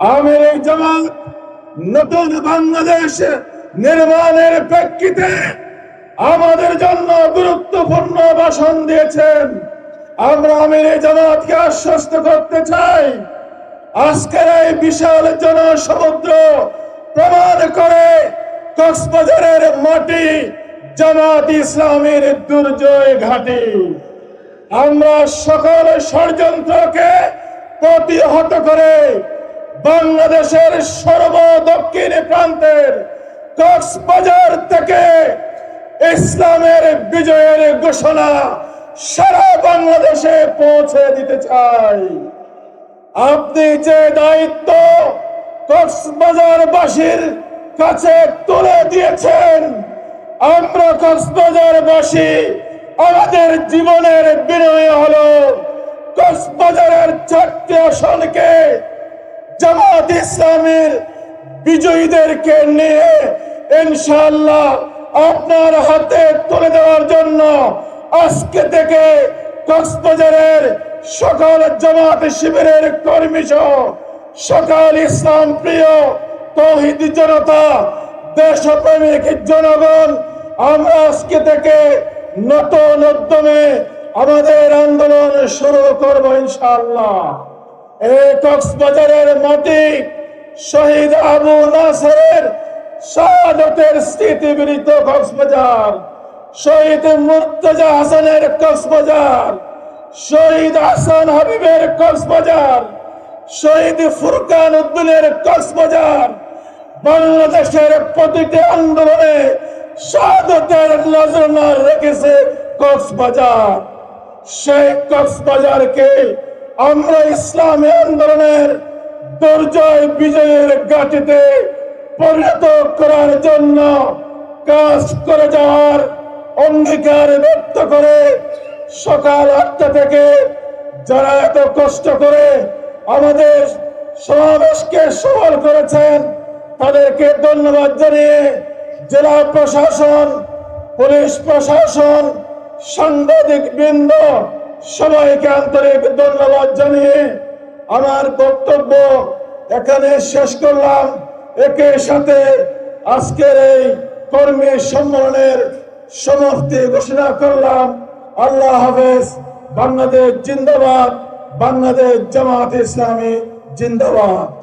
আমির এই জামাত নতুন বাংলাদেশ নির্মাণের প্রেক্ষিতে আমাদের জন্য গুরুত্বপূর্ণ ভাষণ দিয়েছেন। আমরা আমির এই জামাতকে আশ্বস্ত করতে চাই। আজকের এই বিশাল জনসমুদ্র প্রমাণ করে কক্সবাজারের মাটি জামাত ইসলামের দুর্জয় ঘাটি। আমরা সকল ষড়যন্ত্রকে প্রতিহত করে বাংলাদেশের সর্ব দক্ষিণ প্রান্তের কক্সবাজার থেকে ইসলামের বিজয়ের ঘোষণা সারা বাংলাদেশে পৌঁছে দিতে চাই। আপনি যে দায়িত্ব কক্সবাজারবাসীর কাছে তুলে দিয়েছেন, আমরা কক্সবাজারবাসী আমাদের জীবনের বিনয় হলো কক্সবাজারের চারটি আসনকে জামাত ইসলামের বিজয়ীদেরকে নিয়ে ইনশাল্লাহ আপনার হাতে তুলে দেওয়ার জন্য আজকে থেকে কক্সবাজারের সকল জামাত শিবিরের কর্মী সহ সকল ইসলাম প্রিয় তৌহিদ জনতা, দেশপ্রেমিক জনগণ, আমরা আজকে থেকে নতুন উদ্যমে আমাদের আন্দোলন শুরু করব ইনশাআল্লাহ। এই কক্সবাজারের মাটি শহীদ আবু নাসরের শাহাদতের স্মৃতি বিনীত কক্সবাজার। শহীদ মুর্তজা হাসানের কক্সবাজার। শহীদ হাসান হাবিবের কক্সবাজার। শহীদ ফুরকান উদ্দিনের কক্সবাজার। বাংলাদেশের প্রতিটি আন্দোলনে শাহাদতের নজরানা রেখেছে কক্সবাজার। সেই কক্সবাজারকে আমরা ইসলামী আন্দোলনের দুর্জয় বিজয়ের গাটিতে পরিণত করার জন্য কাজ করে যাওয়ার অঙ্গীকার ব্যক্ত করে সকাল আটটা থেকে যারা এত কষ্ট করে আমাদের সমাবেশকে সফল করেছেন, তাদেরকে ধন্যবাদ জানিয়ে জেলা প্রশাসন, পুলিশ প্রশাসন, সাংবাদিক বৃন্দ সবাইকে আন্তরিক ধন্যবাদ জানিয়ে আমার বক্তব্য এখানে শেষ করলাম। একে সাথে আজকের এই কর্মী সম্মেলনের সমাপ্তি ঘোষণা করলাম। আল্লাহ হাফেজ। বাংলাদেশ জিন্দাবাদ। বাংলাদেশ জামাত ইসলামী জিন্দাবাদ।